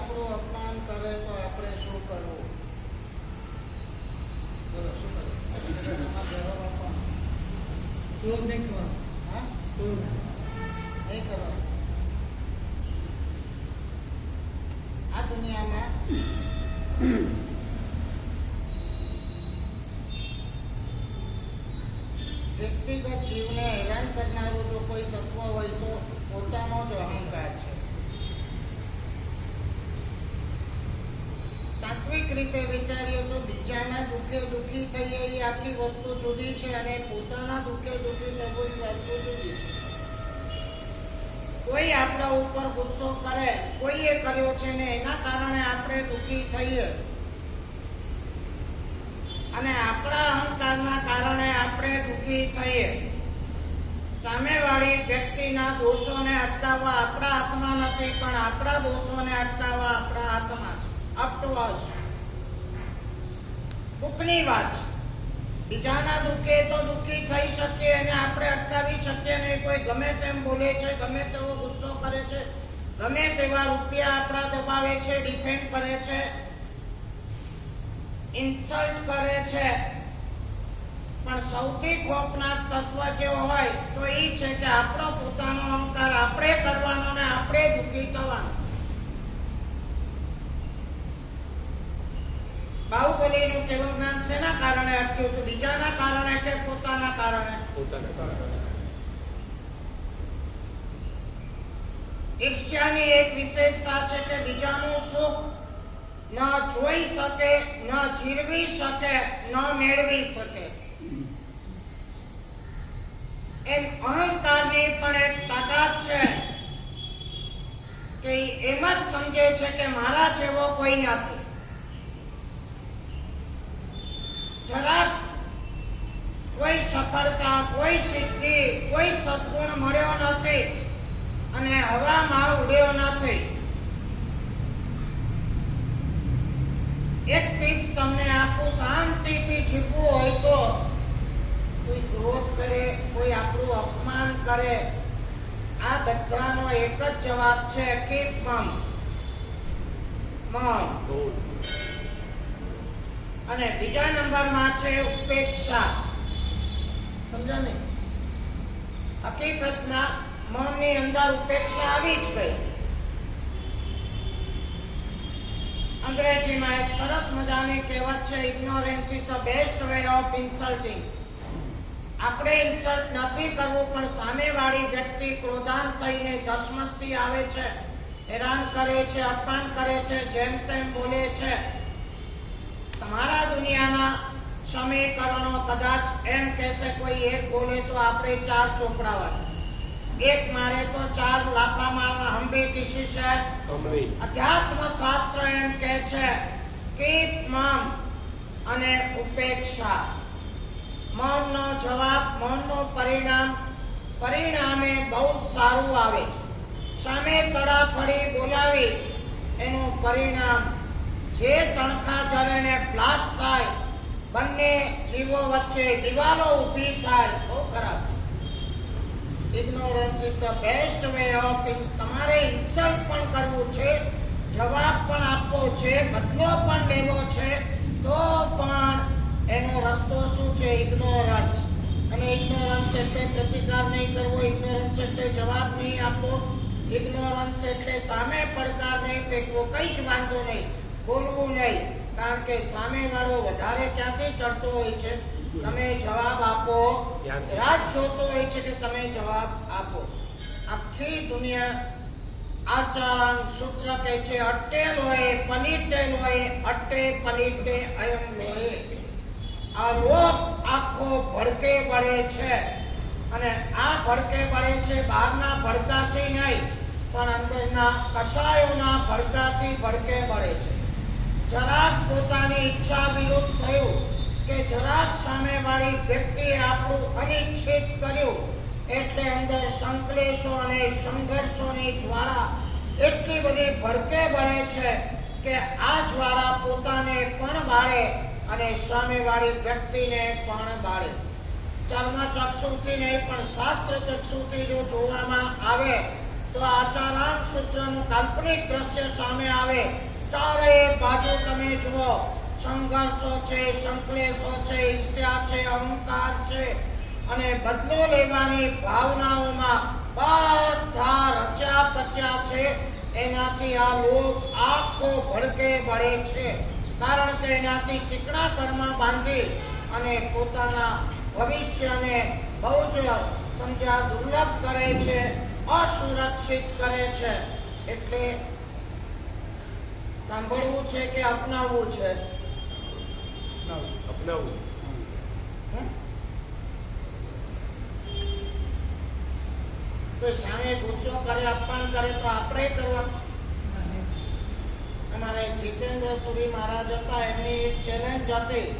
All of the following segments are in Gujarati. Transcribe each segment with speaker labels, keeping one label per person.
Speaker 1: આપણું અપમાન કરે તો આપણે શું કરવું? બોલો શું કરવું જવાબ આપવાનો
Speaker 2: ક્રોધ નહીં કરવાનો.
Speaker 1: હા?
Speaker 2: ક્રોધ
Speaker 1: નહીં કરવાનું આ દુનિયામાં વ્યક્તિગત જીવને હેરાન કરનારું જો કોઈ તત્વ હોય તો પોતાનો જ અહંકાર છે તાત્વિક રીતે વિચારીએ તો બીજાના દુઃખે દુઃખી થઈએ એ આખી વસ્તુ જુદી છે અને પોતાના દુઃખે દુઃખી થવું રહેતું છે કોઈ આપણા ઉપર ગુસ્સો કરે કોઈએ કર્યો છે ને એના કારણે આપણે દુઃખી થઈએ. અને આપણા અહંકારના કારણે આપણે દુઃખી થઈએ. સામેવાળી વ્યક્તિના દોષોને અટકાવવા આપણા હાથમાં નથી, પણ આપણા દોષોને અટકાવવા આપણા હાથમાં છે. અપ અસ દુઃખની વાત છે. બીજાના દુઃખે તો દુઃખી થઈ શકીએ અને આપણે અટકાવી શકીએ નહીં. કોઈ ગમે તેમ બોલે છે, ગમે તેવો ગુસ્સો કરે છે, ગમે તેવા રૂપિયા આપણા દબાવે છે, ડિફેન્ડ કરે છે, ઇન્સલ્ટ કરે છે. પણ સૌથી ખોફનાક તત્વ જે હોય તો એ છે કે આપણો પોતાનો અહંકાર આપણે કરવાનો ને આપણે દુઃખી થવાનો. બાહુબલીનું કેવું જ્ઞાન શેના કારણે હતું બીજાના કારણે કે પોતાના કારણે? ઈર્ષ્યાની એક વિશેષતા છે કે બીજાનું સુખ ન જોઈ શકે ન જીરવી શકે ન મેળવી શકે. એમ અહંકારની પણ એક તાકાત છે કે એમ જ સમજે છે કે મારા જેવો કોઈ નથી. જરાક કોઈ સફળતા, કોઈ સિદ્ધિ, કોઈ સદગુણ મળ્યો નથી અને હવામાં ઉડ્યો નથી. એક ટીપ તમને આપું, શાંતિથી જીવવું હોય તો કોઈ ક્રોધ કરે, કોઈ આપણું અપમાન કરે. આ બધાનો એક જ જવાબ છે કીપ મમ મમ અને બીજા નંબરમાં છે ઉપેક્ષા. સમજ્યા ને હકીકતમાં મૌનની અંદર ઉપેક્ષા આવી જ ગઈ. અંગ્રેજીમાં એક સરસ મજાની કહેવત છે ignorance is the best way of insulting આપણે ઇન્સલ્ટ નથી કરવું, પણ સામેવાળી વ્યક્તિ ક્રોધાન થઈને ધસમસતી આવે છે, હેરાન કરે છે, અપમાન કરે છે, જેમ તેમ બોલે છે. તમારા દુનિયાના સમીકરણો કદાચ એમ કહેશે કોઈ એક બોલે તો આપણે ચાર ચોપડાવા એક મારે તો ચાર લાફા મારવા હંબે કિસી છે અધ્યાત્મ શાસ્ત્ર એમ કહે છે કીપ મમ અને ઉપેક્ષા. મૌનનો જવાબ મૌનનું પરિણામ પરિણામે બહુ સારું આવે છે. સામે તડાફડી બોલાવી એનું પરિણામ જે તણખા ચરણે પ્લાસ થાય, બંને જીવો વચ્ચે દિવાલો ઊભી થાય. બહુ ખરાબ. Ignorance is the best way of તમારે ઇન્સલ્ટ પણ કરવું છે, જવાબ પણ આપવો છે, બદલો પણ લેવો છે, તો પણ એનો રસ્તો શું છે? ઇગ્નોરન્સ અને ઇગ્નોરન્સ એટલે પ્રતિકાર નહીં કરવો ઇગ્નોરન્સ એટલે જવાબ નહીં આપવો ઇગ્નોરન્સ એટલે સામે પડકાર નહીં ફેંકવો, કંઈ જ વાંધો નહીં. બોલવું નહીં કારણ કે સામે વાળો વધારે ક્યાંથી ચડતો હોય છે? તમે જવાબ આપો. રાજ જોતો હોય છે કે તમે જવાબ આપો. આખી દુનિયા આચરણ સૂત્ર કહે છે અટેલ હોય પલીટે હોય અટે પલીટે અયમ હોય આ લોક આખો ભડકે પડે છે. અને આ ભડકે પડે છે બહારના ભડકાથી નહીં પણ અંદરના કસાયોના ભડકાથી ભડકે પડે છે. જરાક પોતાની ઈચ્છા વિરુદ્ધ થયું કે જરાક સામેવાળી વ્યક્તિએ આપણું અનિચ્છિત કર્યું એટલે અંદર સંકલેશો અને સંઘર્ષોની જ્વાળા એટલી બધી ભડકે બળે છે કે આ જ્વાળા પોતાને પણ બાળે અને સામેવાળી વ્યક્તિને પણ બાળે. ચર્મ ચક્ષુથી નહીં પણ શાસ્ત્ર ચક્ષુથી જો જોવામાં આવે તો આચારામ સૂત્રનું કાલ્પનિક દ્રશ્ય સામે આવે ચારે બાજુ તમે જુઓ. સંઘર્ષો છે, સંકલેશો છે, ઈર્ષ્યા છે, અહંકાર છે. અને બદલો લેવાની ભાવનાઓમાં બધા રચ્યા પચ્યા છે. એનાથી આ લોક આખો ભડકે ભળે છે. કારણ કે એનાથી ચીકણા કર્મ બાંધી અને પોતાના ભવિષ્યને બહુ જ સમજ્યા દુર્લભ કરે છે, અસુરક્ષિત કરે છે. એટલે સાંભળવું છે કે અપનાવવું છે?
Speaker 3: અપનાવવું.
Speaker 1: તો સામે ગુસ્સો કરે અપમાન કરે તો આપણે કરવા. અમારે જીતેન્દ્ર સુરી મહારાજ હતા એમની એક ચેલેન્જ હતી.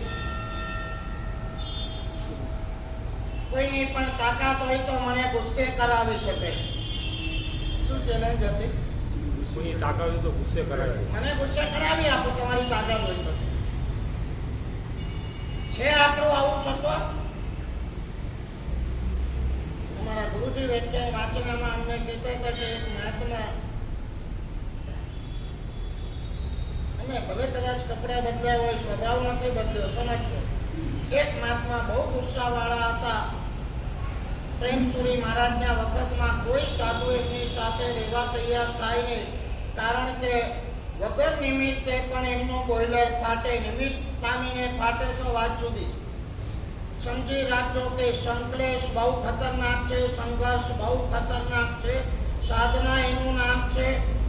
Speaker 1: કોઈની પણ તાકાત હોય તો મને ગુસ્સે કરાવી શકે. શું ચેલેન્જ હતી?
Speaker 3: કોઈની તાકાત હોય તો ગુસ્સે કરાવે
Speaker 1: મને ગુસ્સે કરાવી આપો, તમારી તાકાત હોય તો. છે આપણું આવું સત્વ? અમારા ગુરુજી વ્યાખ્યાન વાંચનામાં અમને કહેતા હતા કે એક મહાત્મા અમે ભલે કદાચ કપડા બદલ્યા હોય સ્વભાવ નથી બદલ્યો, સમજજો. એક મહાત્મા બહુ ગુસ્સાવાળા હતા. પ્રેમસુરી મહારાજના વખતમાં કોઈ સાધુ એમની સાથે રહેવા તૈયાર થાય નહીં. કારણ કે વગર નિમિત્તે પણ એમનું બોઈલર ફાટે, નિમિત્ત પામીને ફાટે તો વાત જુદી. સમજી રાખજો કે સંકલેશ બહુ ખતરનાક છે, સંઘર્ષ બહુ ખતરનાક છે, સાધના એનું નામ છે,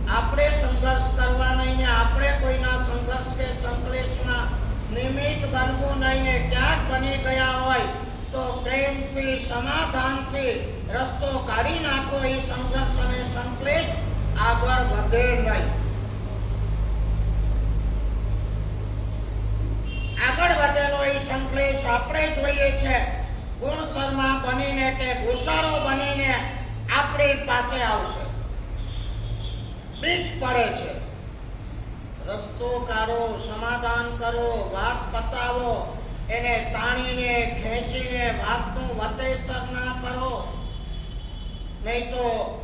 Speaker 1: આપણે સંઘર્ષ કરવા નહીં ને આપણે કોઈના સંઘર્ષ કે સંકલેશમાં નિમિત્ત બનવું નહીં ને ક્યાંક બની ગયા હોય તો પ્રેમથી, સમાધાનથી રસ્તો કાઢી નાખો એ સંઘર્ષ અને સંકલેશ આગળ વધે નહીં. આગળ વધેલો એ સંકલેશ આપણે જોઈએ છે. ગુણસરમાં બનીને કે ઘોષાળો બનીને આપણી પાસે આવશે. બીજ પડે છે. રસ્તો કાઢો, સમાધાન કરો, વાત પતાવો, એને તાણીને, ખેંચીને વાતનું વતેસર ના કરો. નહીં તો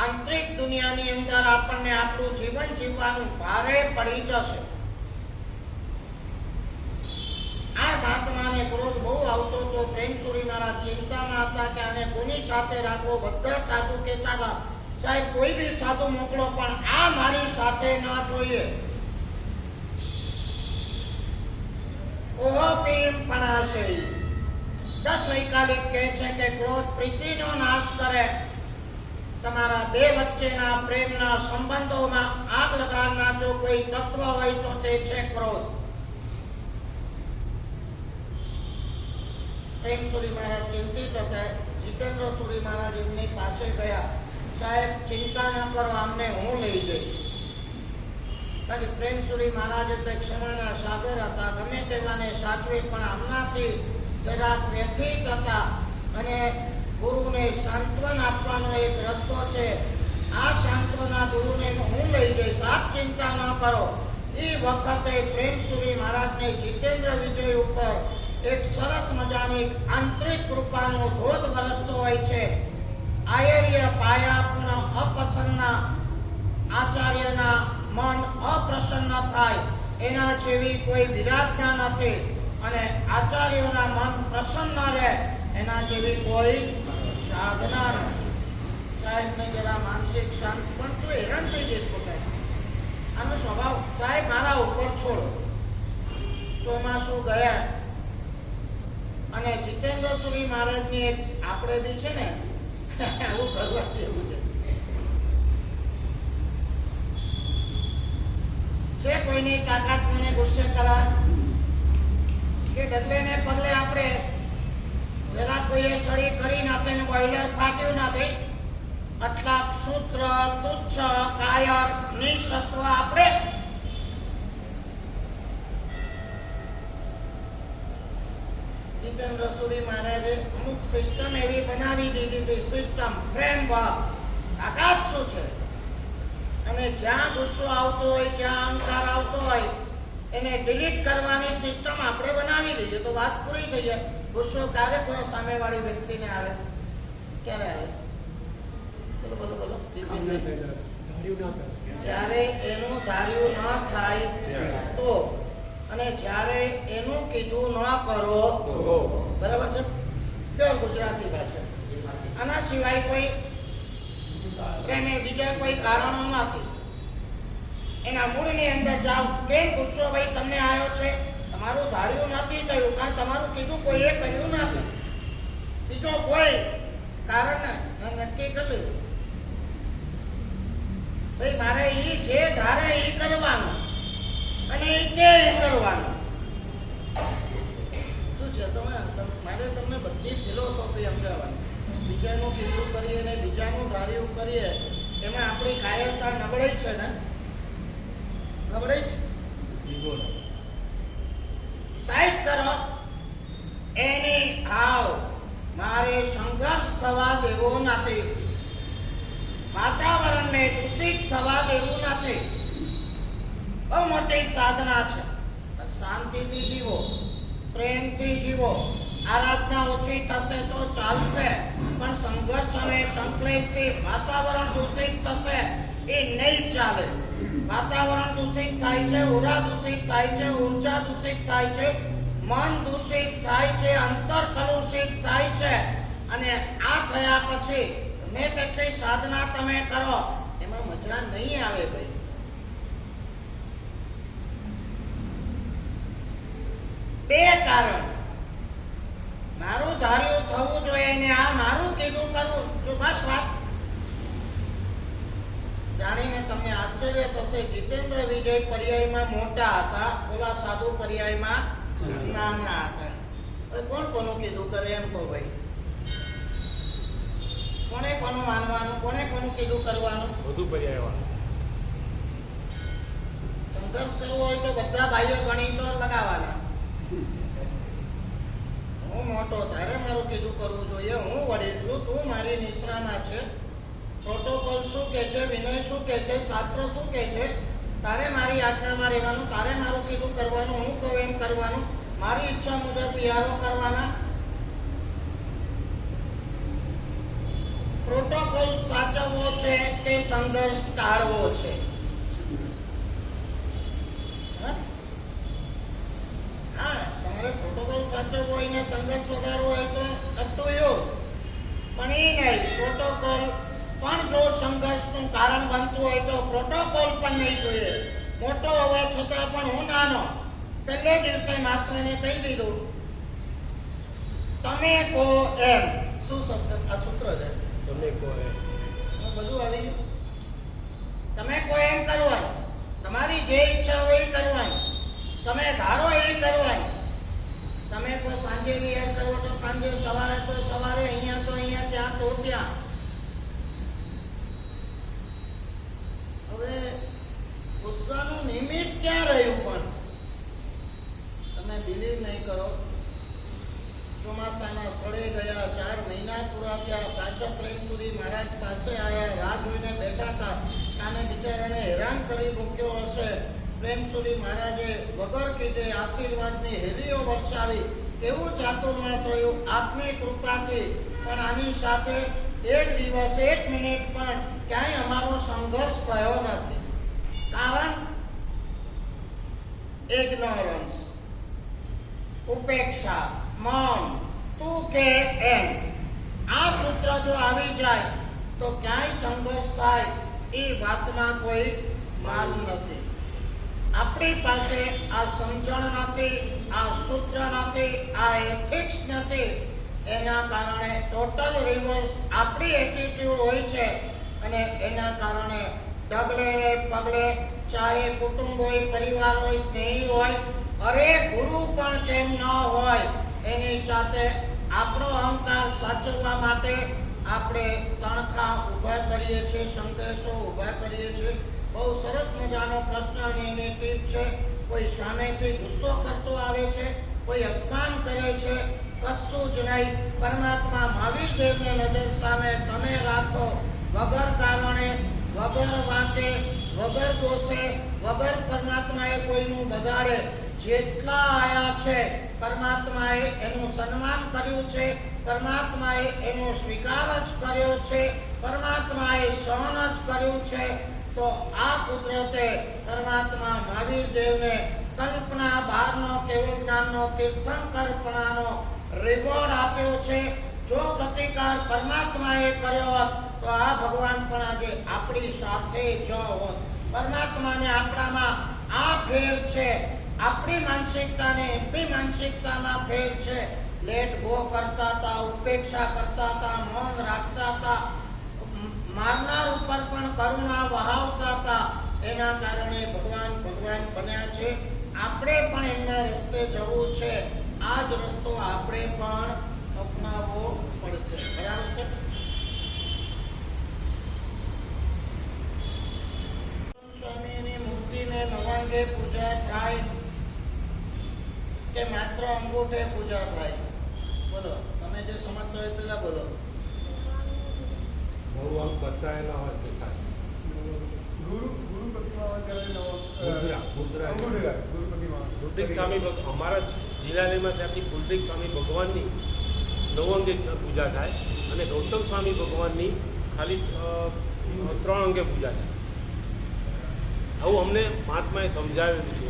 Speaker 1: આંતરિક દુનિયાની અંદર આપણને આપણું જીવન જીવવાનું ભારે પડી જશે. આ મહાત્માને ક્રોધ બહુ આવતો તો પ્રેમસુરી મારા ચિંતામાં હતા કે આને કોની સાથે રાખવો? બધા સાધુ કહેતા હતા, સાહેબ, કોઈ બી સાધુ મોકલો, પણ આ મારી સાથે ના જોઈએ. ઓહો, પ્રેમ પણ હશે. દસ વૈકાલિક કહે છે કે ક્રોધ પ્રીતિનો નાશ કરે. તમારા બે વચ્ચેના પ્રેમના સંબંધોમાં આગ લગાડના જો કોઈ તત્વ હોય તો તે છે ક્રોધ. પ્રેમ સુરી મહારાજ ચિંતિત હતા. જીતેન્દ્ર સુરી મહારાજ એમની પાસે ગયા. સાહેબ, ચિંતા ન કરો, આમને હું લઈ જઈશ. બાકી પ્રેમ સુરી મહારાજ એટલે ક્ષમાના સાગર હતા. ગમે તેવાને સાચવી, પણ આમનાથી જરાક વ્યથિત હતા. અને ગુરુને સાંત્વન આપવાનો એક રસ્તો છે. આ સાંત્વના ગુરુને હું લઈ જઈશ. આપ ચિંતા ન કરો. એ વખતે પ્રેમસુરી મહારાજને જીતેન્દ્ર વિજય ઉપર એક સરસ મજાની આંતરિક કૃપાનો ધોધ વરસતો હોય છે. આયર્ય પાયાપૂર્ણ અપ્રસન્નના આચાર્યના મન અપ્રસન્ન થાય. એના જેવી કોઈ વિરાધના નથી. અને આચાર્યોના મન પ્રસન્ન રહે. એના જેવી કોઈ જરા માનસિક શાંત, પણ તું હેરાન થઈ જઈશ આનો સ્વભાવ સાહેબ મારા ઉપર છોડો. ચોમાસું ગયા. અને જીતેન્દ્ર સુરી મહારાજની એક આપણે બી છે ને, આવું કરવા જેવું છે. છે કોઈની તાકાત મને ગુસ્સે કરા? કે ડગલે ને પગલે આપણે જરા કોઈએ સળી કરી નાખે ને બોઈલર ફાટ્યું નથી. આટલા ક્ષૂત્ર તુચ્છ, કાયર, નિસત્વ આપણે જીતેન્દ્ર સુરી મહારાજે અમુક સિસ્ટમ એવી બનાવી દીધી હતી. સિસ્ટમ ફ્રેમવર્ક તાકાત શું છે? અને જ્યાં ગુસ્સો આવતો હોય, જ્યાં અહંકાર આવતો હોય, એને ડિલીટ કરવાની સિસ્ટમ આપણે બનાવી દીધી. તો વાત પૂરી થઈ જાય. ગુસ્સો ક્યારે કોઈ સામેવાળી વ્યક્તિને આવે? ક્યારે આવે? બોલો બોલો બોલો.
Speaker 2: ના ના.
Speaker 1: જ્યારે એનું ધાર્યું ન થાય તો અને જ્યારે એનું કીધું ન કરો બરાબર છે? પ્યોર ગુજરાતી ભાષા? આના સિવાય કોઈ પ્રેમે બીજા કોઈ કારણો નથી. એના મૂળની અંદર જાઓ કેમ ગુસ્સો ભાઈ તમને આવ્યો છે? તમારું ધાર્યું નથી થયું કારણ તમારું કીધું કોઈએ કહ્યું નથી. બીજો કોઈ કારણ નક્કી કર્યું ભાઈ, મારે એ જે ધારે એ કરવાનું. અને એ કે એ કરવાનું. શું છે? તમે મારે તમને બધી ફિલોસોફી સમજાવવાની. બીજાનું કીધું કરીએ ને બીજાનું ધાર્યું કરીએ, એમાં આપણી કાયરતા નબળાઈ છે ને? નબળાઈ છે? સાઈડ કરો. એની હાવ મારે સંઘર્ષ થવા દેવો નથી વાતાવરણને દૂષિત થવા દેવું નથી બહુ મોટી સાધના છે. શાંતિથી જીવો. પ્રેમથી જીવો. આરાધના ઓછી થશે તો ચાલશે. પણ સંઘર્ષ અને સંકલેશથી વાતાવરણ દૂષિત થશે એ નહીં ચાલે. વાતાવરણ દૂષિત થાય છે, ઉરા દૂષિત થાય છે, ઊર્જા દૂષિત થાય છે, મન દૂષિત થાય છે, અંતર કલુષિત થાય છે. અને આ થયા પછી મેં તેટલી સાધના તમે કરો, એમાં મજા નહીં આવે ભાઈ. બે કારણ. મારું ધાર્યું થવું જોઈએ ને આ મારું કીધું કરવું. જો બસ વાત જાણીને તમને આશ્ચર્ય થશે જીતેન્દ્ર વિજય પર્યાયમાં મોટા હતા ઓલા સાધુ પર્યાયમાં નાના હતા. કોણ કોનું કીધું કરે એમ કહો ભાઈ? કોને કોનું માનવાનું કોને કોનું કીધું કરવાનું?
Speaker 3: બધું પર્યાય
Speaker 1: સંઘર્ષ કરવો હોય તો બધા ભાઈઓ ગણિતો લગાવવાના હું મોટો તારે મારું કીધું કરવું જોઈએ. હું વડીલ છું તું મારી નિશ્રામાં છે. પ્રોટોકોલ શું કે છે વિનય શું કે છે શાસ્ત્ર શું કે છે? તારે મારી આજ્ઞામાં રહેવાનું તારે મારું કીધું કરવાનું હું કહું એમ કરવાનું. મારી ઈચ્છા મુજબ યારો કરવાના. પ્રોટોકોલ સાચવવો છે કે સંઘર્ષ ટાળવો છે? હા, તમારે પ્રોટોકોલ સાચવવો હોય ને સંઘર્ષ વધારવો હોય તો અપ ટુ યુ પણ એ નહીં પ્રોટોકોલ પણ જો સંઘર્ષનું કારણ બનતું હોય તો પ્રોટોકોલ પણ નહીં જોઈએ. મોટો હોવા છતાં પણ હું નાનો. પહેલે દિવસે મહાત્માને કહી દીધું તમે કહો એમ. શું શબ્દ? આ સૂત્ર છે.
Speaker 3: તમે કહો
Speaker 1: એમ. બધું આવી ગયું. તમે કહો એમ કરવાનું. તમારી જે ઈચ્છા હોય એ કરવાની. તમે ધારો એ કરવાની. તમે કહો સાંજે વિહાર કરવો તો સાંજે સવારે તો સવારે અહીંયા તો અહીંયા ત્યાં તો ત્યાં. હવે ગુસ્સાનું નિમિત્ત ક્યાં રહ્યું પણ? તમે બિલીવ નહીં કરો. ચોમાસાના સ્થળે ગયા, ચાર મહિના પૂરા થયા, પાછા પ્રેમપુરી મહારાજ પાસે આયા રાહ જોઈને બેઠા હતા. કાને બિચારાને હેરાન કરી મૂક્યો હશે. પ્રેમપુરી મહારાજે વગર કીધે આશીર્વાદની હેલીઓ વર્ષાવી કેવું ચાતુર્માસ થયું આપની કૃપાથી. પણ આની સાથે એક દિવસ, એક મિનિટ પણ ક્યાંય અમારો સંઘર્ષ થયો નથી. કારણ ઇગ્નોરન્સ ઉપેક્ષા, મૌન, તું કે એમ. આ સૂત્ર જો આવી જાય, તો ક્યાંય સંઘર્ષ થાય, એ વાતમાં કોઈ માલ નથી. આપણી પાસે આ સમજણ નથી, આ સૂત્ર નથી, આ એથિક્સ નથી એના કારણે ટોટલ રિવર્સ આપણી એટીટ્યુડ હોય છે અને એના કારણે ડગલે પગલે ચાહે કુટુંબ હોય પરિવાર હોય, સ્નેહી હોય, અરે ગુરુ પણ કેમ ન હોય, એની સાથે આપણો અહંકાર સાચવવા માટે આપણે તણખા ઊભા કરીએ છીએ, સંઘર્ષો ઊભા કરીએ છીએ. બહુ સરસ મજાનો પ્રશ્ન અને એની ટીપ છે. કોઈ સામેથી ગુસ્સો કરતો કોઈ અપમાન કરે છે, કશું જ નહીં. પરમાત્મા મહાવીર દેવને નજર સામે તમે રાખો. વગર કારણે, વગર વાંકે, વગર દોષે વગર પરમાત્માએ કોઈનું બગાડે. જેટલા આયા છે, પરમાત્માએ એનું સન્માન કર્યું છે, પરમાત્માએ એનો સ્વીકાર જ કર્યો છે, પરમાત્માએ સહન જ કર્યું છે, તો આ કુદરતે પરમાત્મા મહાવીર દેવને કલ્પના બહારનો કેવળ તીર્થંકર પણાનો રિવોર્ડ આપ્યો છે. જો પ્રતિકાર પરમાત્માએ કર્યો હોત, તો આ ભગવાન પણ આજે આપણી સાથે જ હોત. પરમાત્માને આપણામાં આ ફેર છે. આપણી માનસિકતાને એમની માનસિકતામાં ફેર છે. લેટ ગો કરતા હતા ઉપેક્ષા કરતા હતા મૌન રાખતા હતા મારનાર ઉપર પણ કરુણા વહાવતા હતા એના કારણે ભગવાન ભગવાન બન્યા છે. આપણે પણ એમના રસ્તે જવું છે. આ જ રસ્તો આપણે પણ અપનાવવો પડશે. બરાબર છે? સ્વામીની મૂર્તિને નવાંગે પૂજા થાય કે માત્ર અંગૂઠે પૂજા થાય? બોલો તમે જે સમજતા હોય પેલા બોલો.
Speaker 3: બહુ અંગ બતાવેલા હોય તે થાય.
Speaker 2: ગુરુ ગુરુ પ્રતિમા ત્યારે નવો
Speaker 3: મુદ્રા, મુદ્રા.
Speaker 2: અંગૂઠા, ગુરુ પ્રતિમા
Speaker 3: કુલદીપ સ્વામી અમારા જ જિલ્લાની ત્યાંથી સ્વામી ભગવાનની નવ અંગે પૂજા થાય અને ગૌતમ ભગવાનની ખાલી ત્રણ અંગે પૂજા થાય આવું અમને મહાત્માએ સમજાવેલું છે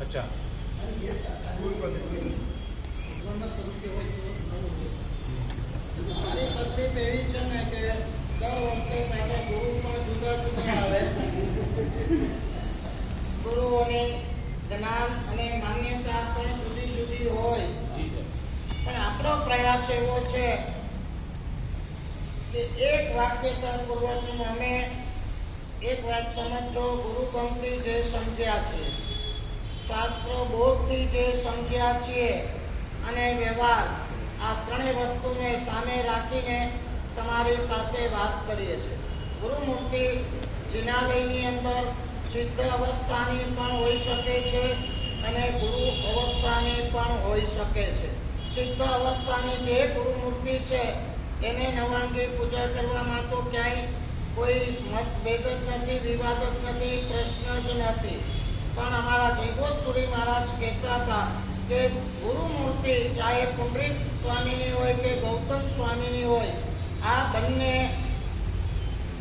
Speaker 3: અચ્છા
Speaker 2: ગુરુ પ્રતિમા
Speaker 1: મારી તકલીફ એવી છે ને કે દર વર્ષે પાછા ગુરુ પણ જુદા જુદા આવે ગુરુઓની જ્ઞાન અને માન્યતા પણ જુદી જુદી હોય
Speaker 3: જી સર
Speaker 1: પણ આપણો પ્રયાસ એવો છે કે એક વાક્યતા પૂર્વકનું અમે એક વાત સમજો, ગુરુ ગમથી જે સમજ્યા છે. શાસ્ત્ર બોધથી જે સમજ્યા છીએ અને વ્યવહાર, આ ત્રણેય વસ્તુને સામે રાખીને તમારી પાસે વાત કરીએ છીએ. ગુરુમૂર્તિ જિનાલયની અંદર સિદ્ધ અવસ્થાની પણ હોઈ શકે છે અને ગુરુ અવસ્થાની પણ હોઈ શકે છે. સિદ્ધ અવસ્થાની જે ગુરુમૂર્તિ છે, એને નવાંગી પૂજા કરવામાં તો ક્યાંય કોઈ મતભેદ જ નથી, વિવાદ જ નથી, પ્રશ્ન જ નથી. પણ અમારા જયગોસ્તુરી મહારાજ કહેતા હતા કે ગુરુમૂર્તિ ચાહે પુંડરીક સ્વામીની હોય કે ગૌતમ સ્વામીની હોય, આ બંને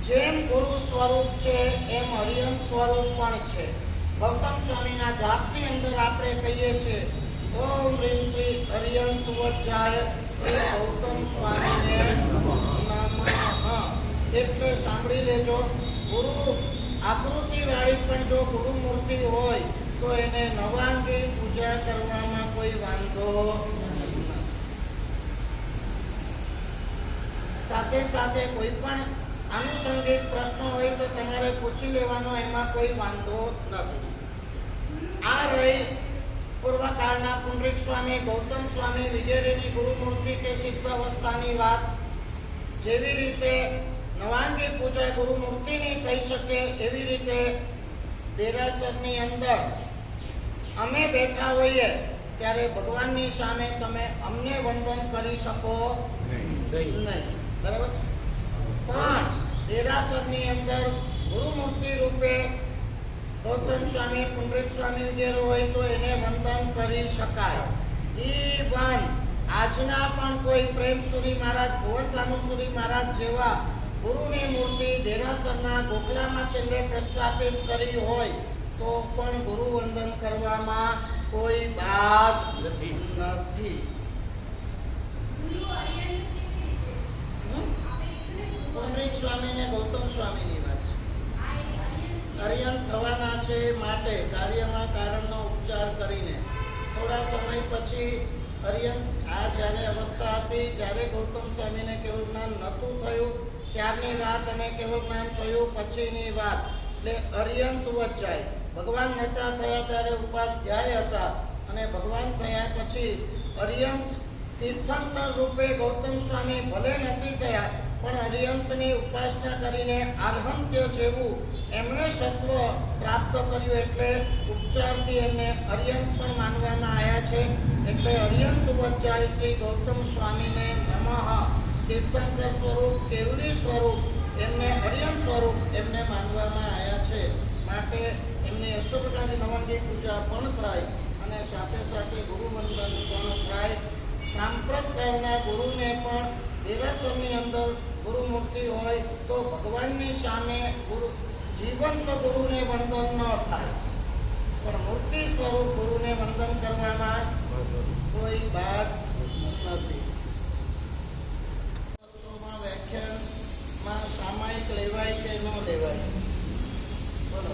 Speaker 1: જેમ ગુરુ સ્વરૂપ છે, એમ હરિયમ સ્વરૂપ પણ છે. ગૌતમ સ્વામીના જાતની અંદર આપણે કહીએ છીએ સાથે સાથે કોઈ પણ આનુષંગિક પ્રશ્નો હોય તો તમારે પૂછી લેવાનો એમાં કોઈ વાંધો નથી. આ રહી પૂર્વકાળના પુંડરીક સ્વામી ગૌતમ સ્વામી વગેરેની ગુરુમૂર્તિ કે સિદ્ધ અવસ્થાની વાત જેવી રીતે નવાંગી પૂજા ગુરુમૂર્તિની થઈ શકે એવી રીતે દેરાસરની અંદર અમે બેઠા હોઈએ ત્યારે ભગવાનની સામે તમે અમને વંદન કરી શકો
Speaker 3: નહીં.
Speaker 1: નહીં. બરાબર? પણ દેરાસરની અંદર ગુરુમૂર્તિ રૂપે ગૌતમ સ્વામી પુંડરીક સ્વામી વગેરે હોય તો એને વંદન કરી શકાય. ઈ વન આજના પણ કોઈ પ્રેમસુરી મહારાજ ભુવન ભાનુસુરી મહારાજ જેવા ગુરુની મૂર્તિ દેરાસરના ગોખલામાં છેલ્લે પ્રસ્થાપિત કરી હોય તો પણ ગુરુ વંદન કરવામાં કોઈ બાદ
Speaker 3: નથી.
Speaker 1: નથી. પુંડરીક સ્વામી ને ગૌતમ સ્વામીની અરિયન થવાના છે માટે કાર્યમાં કારણનો ઉપચાર કરીને. થોડા સમય પછી અરિયન આ જ્યારે અવસ્થા હતી, ત્યારે ગૌતમ સ્વામીને કેવું જ્ઞાન નહોતું થયું. ત્યારની વાત અને કેવું જ્ઞાન થયું પછીની વાત. એટલે અરિયંત વચ્ચાય ભગવાન નેતા થયા ત્યારે ઉપાધ્યાય હતા અને ભગવાન થયા પછી અરિયંત તીર્થંકર રૂપે ગૌતમ સ્વામી ભલે નથી થયા પણ અરિયંતની ઉપાસના કરીને આર્હંત્ય જેવું એમણે સત્વ પ્રાપ્ત કર્યું એટલે ઉપચારથી એમને અરિયંત પણ માનવામાં આવ્યા છે. એટલે અરિયંત વચ્ચાય શ્રી ગૌતમ સ્વામીને નમઃ. તીર્થંકર સ્વરૂપ કેવડી સ્વરૂપ એમને અરિયંત સ્વરૂપ એમને માનવામાં આવ્યા છે. માટે એમની અષ્ટપ્રકારની નવાંગી પૂજા પણ થાય અને સાથે સાથે ગુરુવંદન પણ થાય. સાંપ્રત કાળના ગુરુને પણ દેરાસરની અંદર ગુરુમૂર્તિ હોય તો ભગવાનની સામે ગુરુ, જીવંત ગુરુને વંદન ન થાય. પણ મૂર્તિ સ્વરૂપ ગુરુને વંદન કરવામાં કોઈ બાદ નથી શાસ્ત્રોમાં વ્યાખ્યાનમાં સામાયિક લેવાય કે ન લેવાય બોલો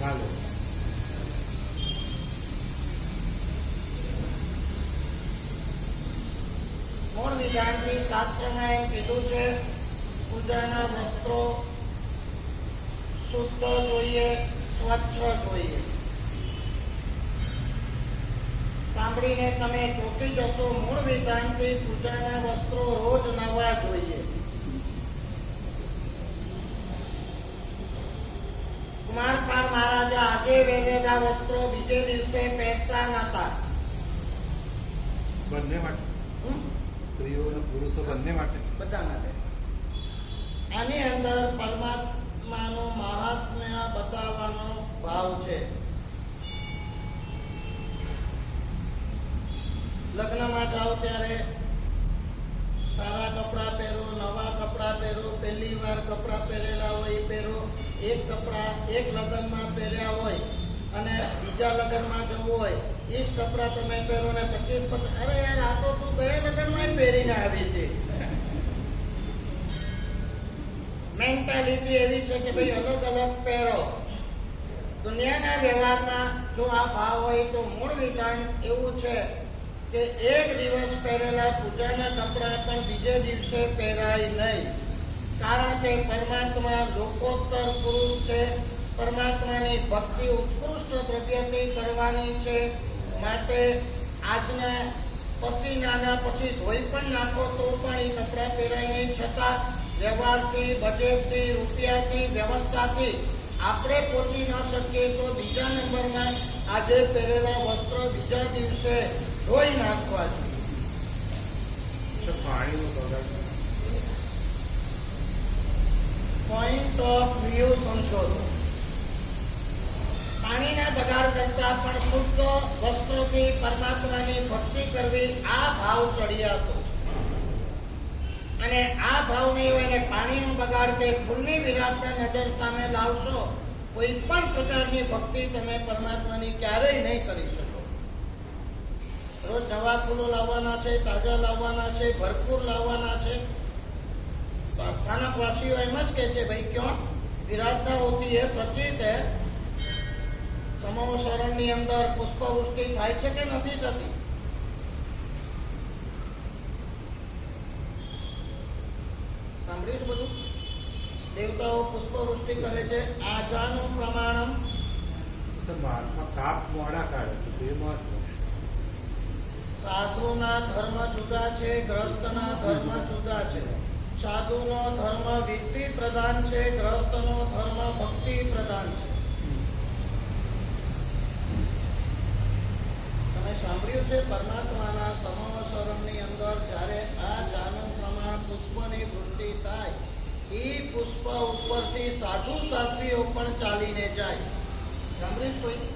Speaker 3: ના લો
Speaker 1: મૂળ વિધાનથી શાસ્ત્રમાં એમ કીધું છે પૂજાના વસ્ત્રો શુદ્ધ જોઈએ સ્વચ્છ જોઈએ સાંભળીને તમે ચોંકી જશો મૂળ વિધાનથી પૂજાના વસ્ત્રો રોજ નવા જોઈએ કુમારપાળ મહારાજા આજે વેલેલા વસ્ત્રો બીજે દિવસે પહેરતા નતા
Speaker 4: બંને માટે
Speaker 1: હમ?
Speaker 4: સ્ત્રીઓ અને પુરુષો બંને માટે.
Speaker 1: બધા માટે. આની અંદર પરમાત્માનો મહાત્મ્ય બતાવવાનો ભાવ છે. લગ્નમાં જાઓ ત્યારે સારા કપડાં પહેરો, નવા કપડાં પહેરો, પહેલી વાર કપડાં પહેરેલા હોય પહેરો, એક કપડાં એક લગ્નમાં પહેર્યા હોય અને બીજા લગ્નમાં જવું હોય એ જ તમે પહેરો ને પચીસ પચાસ અરે યાર આ તો તું ગયા લગ્નમાં પહેરીને આવી હતી મેન્ટાલિટી એવી છે કે ભાઈ અલગ અલગ પહેરો. દુનિયાના વ્યવહારમાં જો આ ભાવ હોય તો મૂળ વિધાન એવું છે કે એક દિવસ પહેરેલા પૂજાના કપડાં પણ બીજે દિવસે પહેરાય નહીં. કારણ કે પરમાત્મા લોકોત્તર પુરુષ છે. પરમાત્માની ભક્તિ ઉત્કૃષ્ટ દ્રવ્યથી કરવાની છે. માટે આજના પસીનાના પછી ધોઈ પણ નાખો તો પણ એ કપડાં પહેરાય નહીં. છતાં વ્યવહારથી બજેટથી રૂપિયાથી વ્યવસ્થાથી આપણે પહોંચી ન શકીએ તો બીજા નંબરમાં આજે પહેરેલા વસ્ત્ર બીજા દિવસે ધોઈ નાખવા
Speaker 4: જોઈએ.
Speaker 1: પોઈન્ટ ઓફ વ્યૂ સંશોધન. પાણીના બગાડ કરતા પણ શુદ્ધ વસ્ત્રોથી પરમાત્માની ભક્તિ કરવી આ ભાવ ચડી હતો. અને આ ભાવ નહીં હોય અને પાણીનો બગાડ કે ફૂલની વિરાટના નજર સામે લાવશો, કોઈ પણ પ્રકારની ભક્તિ તમે પરમાત્માની ક્યારેય નહીં કરી શકો. રોજ નવા ફૂલો લાવવાના છે, તાજા લાવવાના છે, ભરપૂર લાવવાના છે. તો સ્થાનકવાસીઓ એમ જ કહે છે, ભાઈ ક્યાં? વિરાજતા હોતી હે સચિત હે સમૂહ શરણની અંદર પુષ્પવૃષ્ટિ થાય છે કે નથી થતી? સાંભળ્યું બધું? દેવતાઓ પુષ્પવૃષ્ટિ કરે છે. આજાનું પ્રમાણમ.
Speaker 4: બહારમાં કાપ મોડા કાઢે છે તે મહત્વ
Speaker 1: સાધુના ધર્મ જુદા છે ગ્રસ્તના ધર્મ જુદા છે. સાધુનો ધર્મ વિધિ પ્રધાન છે ગ્રસ્તનો ધર્મ ભક્તિ પ્રધાન છે તમે સાંભળ્યું છે, પરમાત્માના સમવસરણની અંદર જ્યારે આ જાનું પ્રમાણ પુષ્પની વૃષ્ટિ થાય એ પુષ્પ ઉપરથી સાધુ સાધ્વીઓ પણ ચાલીને જાય. સાંભળ્યું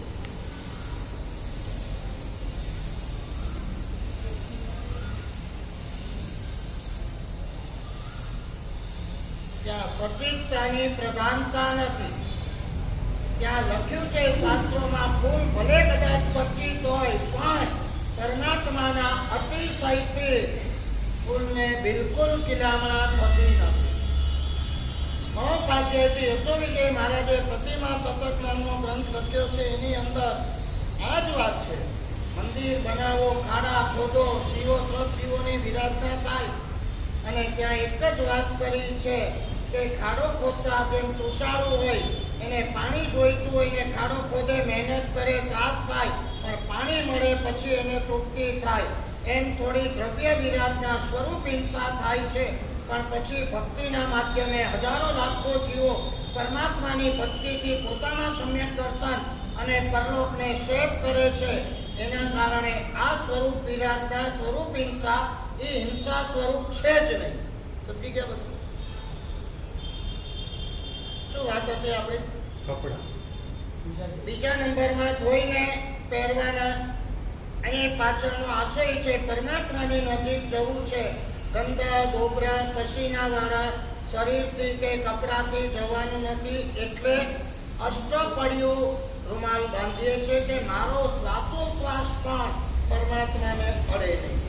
Speaker 1: ત્યાં સચિતતાની પ્રધાનતા નથી. ત્યાં લખ્યું છે શાસ્ત્રોમાં ફૂલ ભલે કદાચ સચિત હોય પણ પરમાત્માના અતિશયથી ફૂલને બિલકુલ કિલામણા થતી નથી. મહોપાધ્યાયથી યશોવિજય મહારાજે પ્રતિમા શતક નામનો ગ્રંથ લખ્યો છે. એની અંદર આ જ વાત છે. મંદિર બનાવો, ખાડા ખોદો ત્રસ્ત શિવોની વિરાધના થાય. અને ત્યાં એક જ વાત કરી છે કે ખાડો ખોદતા જેમ તૃષાળુ હોય એને પાણી જોઈતું હોય ને ખાડો ખોદે, મહેનત કરે, ત્રાસ થાય, પણ પાણી મળે પછી એને તૃપ્તિ થાય. એમ થોડી દ્રવ્ય વિરાટના સ્વરૂપ હિંસા થાય છે. પણ પછી ભક્તિના માધ્યમે હજારો લાખો જીવો પરમાત્માની ભક્તિથી પોતાના સમ્યક દર્શન અને પરલોકને સેવ કરે છે. એના કારણે આ સ્વરૂપ વિરાટના સ્વરૂપ હિંસા, એ હિંસા સ્વરૂપ છે જ નહીં. સમજી ગયા હતી આપણે
Speaker 4: કપડા.
Speaker 1: બીજા નંબરમાં ધોઈને પહેરવાના. અને પાછળનો આશય છે પરમાત્માની નજીક જવું છે. ગંદા ગોબરા પસીનાવાળા શરીરથી કે કપડાથી જવાનું નથી. એટલે અષ્ટપડિયું રૂમાલ બાંધીએ છે કે મારો શ્વાસોશ્વાસ પણ પરમાત્માને અડે નહીં.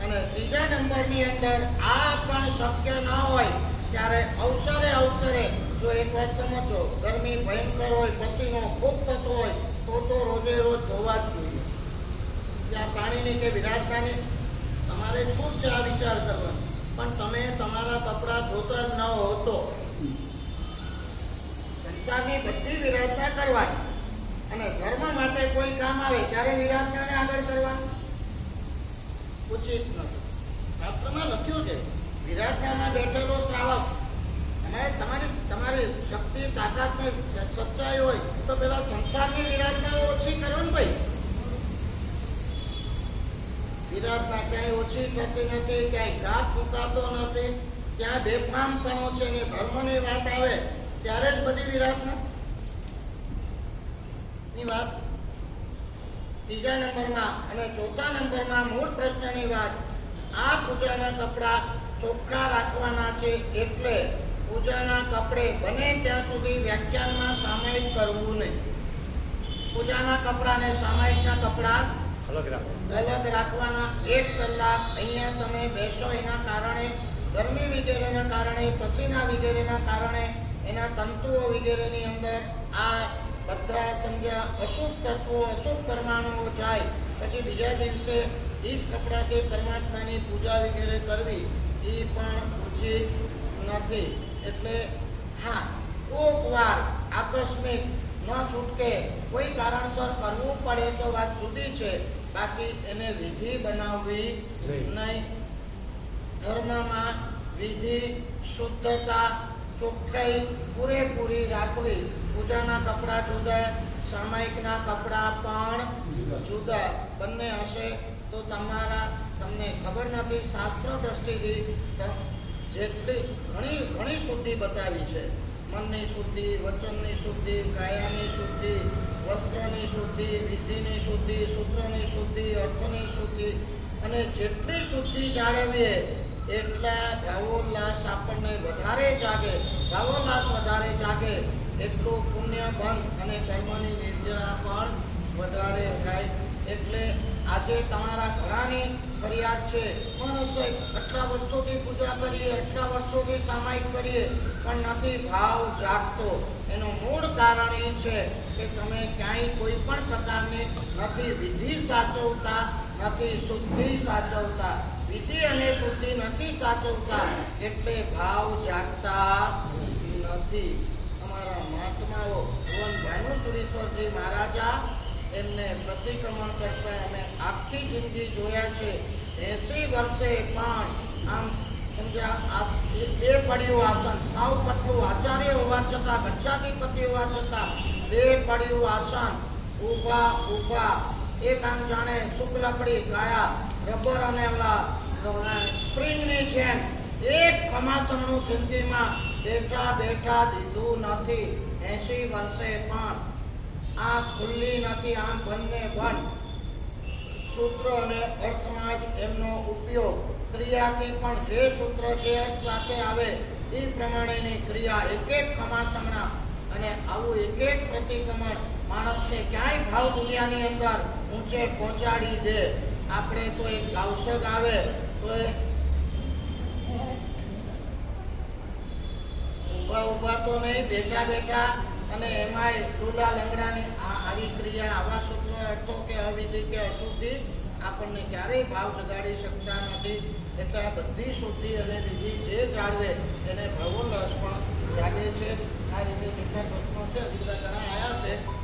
Speaker 1: અને ત્રીજા નંબરની અંદર આ પણ શક્ય ન હોય ત્યારે અવસરે અવસરે જો એક વાત સમજો, ગરમી ભયંકર હોય, પસીનો ખૂબ થતો હોય, તો તો રોજે રોજ ધોવા જ જોઈએ. ત્યાં પાણીની કે વિરાજતાની તમારે છૂટ છે આ વિચાર કરવાનો? પણ તમે તમારા કપડાં ધોતા જ ન હો તો સંસારની બધી વિરાજતા કરવાની. અને ધર્મ માટે કોઈ કામ આવે, ત્યારે વિરાજતાને આગળ કરવાની? ઉચિત નથી. શાસ્ત્રમાં લખ્યું છે વિરાટતામાં બેઠેલો શ્રાવક એમાં તમારી તમારી શક્તિ, તાકાત ને સચ્ચાઈ હોય તો પેલા સંસારની વિરાટતાઓ ઓછી કરો ને ભાઈ. વિરાટતા ક્યાંય ઓછી થતી નથી, ક્યાંય ઘાટ ચૂકાતો નથી ત્યાં બેફામપણો છે ને ધર્મની વાત આવે, ત્યારે જ બધી વિરાટના. ની વાત. ત્રીજા નંબરમાં અને ચોથા નંબરમાં મૂળ પ્રશ્નની વાત, આ પૂજાના કપડાં ચોખ્ખા રાખવાના છે એટલે પૂજાના કપડે બને ત્યાં સુધી વ્યાખ્યાનમાં સામાયિક કરવું નહીં. પૂજાના કપડાને સામાયિકના કપડા
Speaker 3: અલગ રાખો
Speaker 1: અલગ રાખવાના એક કલાક અહીંયા તમે બેસો એના કારણે ગરમી વગેરેના કારણે પસીના વગેરેના કારણે એના તંતુઓ વગેરેની અંદર આ બધા સમજ્યા અશુભ તત્વો અશુભ પરમાણુઓ જાય. પછી બીજા દિવસે એ જ કપડાથી પરમાત્માની પૂજા વગેરે કરવી. એ પણ ઉચિત નથી. એટલે હા કોક વાર આકસ્મિક ન છૂટકે કોઈ કારણસર કરવું પડે તો વાત જુદી છે. બાકી એને વિધિ બનાવવી.
Speaker 3: નહીં.
Speaker 1: ધર્મમાં વિધિ શુદ્ધતા ચોખ્ખાઈ પૂરેપૂરી રાખવી. પૂજાના કપડાં જુદા સામાયિકના કપડાં પણ જુદા. બંને હશે તો તમારા તમને ખબર નથી, શાસ્ત્ર દ્રષ્ટિથી જેટલી ઘણી ઘણી શુદ્ધિ બતાવી છે. મનની શુદ્ધિ, વચનની શુદ્ધિ, કાયાની શુદ્ધિ, વસ્ત્રની શુદ્ધિ, વિધિની શુદ્ધિ, સૂત્રની શુદ્ધિ, અર્થની શુદ્ધિ. અને જેટલી શુદ્ધિ જાળવીએ, એટલા ભાવોલ્લાસ આપણને વધારે જાગે, ભાવોલ્લાસ વધારે જાગે, એટલું પુણ્ય બંધ અને કર્મની નિર્જરા પણ વધારે થાય એટલે આજે તમારા ઘણાની ફરિયાદ છે. મનુષ્ય આટલા વર્ષોથી પૂજા કરીએ, આટલા વર્ષોથી સામાયિક કરીએ, પણ નથી ભાવ જાગતો. એનું મૂળ કારણ એ છે કે તમે ક્યાંય કોઈ પણ પ્રકારની નથી વિધિ સાચવતા, નથી શુદ્ધિ સાચવતા. વિધિ અને શુદ્ધિ નથી સાચવતા, એટલે ભાવ જાગતા નથી. અમારા મહાત્માઓ ભુવન ભાનુસુરેશ્વરજી મહારાજા એમને પ્રતિક્રમણ કરતા અમે આખી જિંદગી જોયા છે. એસી વર્ષે પણ આમ સમજ્યા બે પડ્યું આસન, સાવ પતલું આચાર્ય હોવા છતાં ગચ્છાધિપતિ હોવા છતાં, બે પડ્યું આસન, ઊભા ઊભા, એક આમ જાણે શુક્લપડી ગાયા, રબર અને ઓલા સ્પ્રિંગની જેમ, એક ખમાસણનું જિંદગીમાં બેઠા બેઠા દીધું નથી. એસી વર્ષે પણ આ ખુલ્લી નથી, આમ બંને બંધ સૂત્ર અને અર્થમાં જ એમનો ઉપયોગ. ક્રિયાથી પણ જે સૂત્ર જે સાથે આવે, એ પ્રમાણેની ક્રિયા એક એક ખમાસમણા અને આવું એક એક પ્રતિક્રમણ માણસને ક્યાંય ભાવ દુનિયાની અંદર ઊંચે પહોંચાડી દે. આપણે તો એક ઔષધ આવે, તો એ ઊભા ઊભા તો નહીં બેઠા બેઠા અને એમાંય ટૂલા લંગડાની આ આવી ક્રિયા, આવા સૂત્ર અર્થો કે અવિધિ કે અશુદ્ધિ, આપણને ક્યારેય ભાવ જગાડી શકતા નથી. એટલે આ બધી શુદ્ધિ અને વિધિ જે જાળવે એને ભવોલ્લાસ પણ જાગે છે. આ રીતે કેટલાક પ્રશ્નો છે બધા ઘણા આયા છે.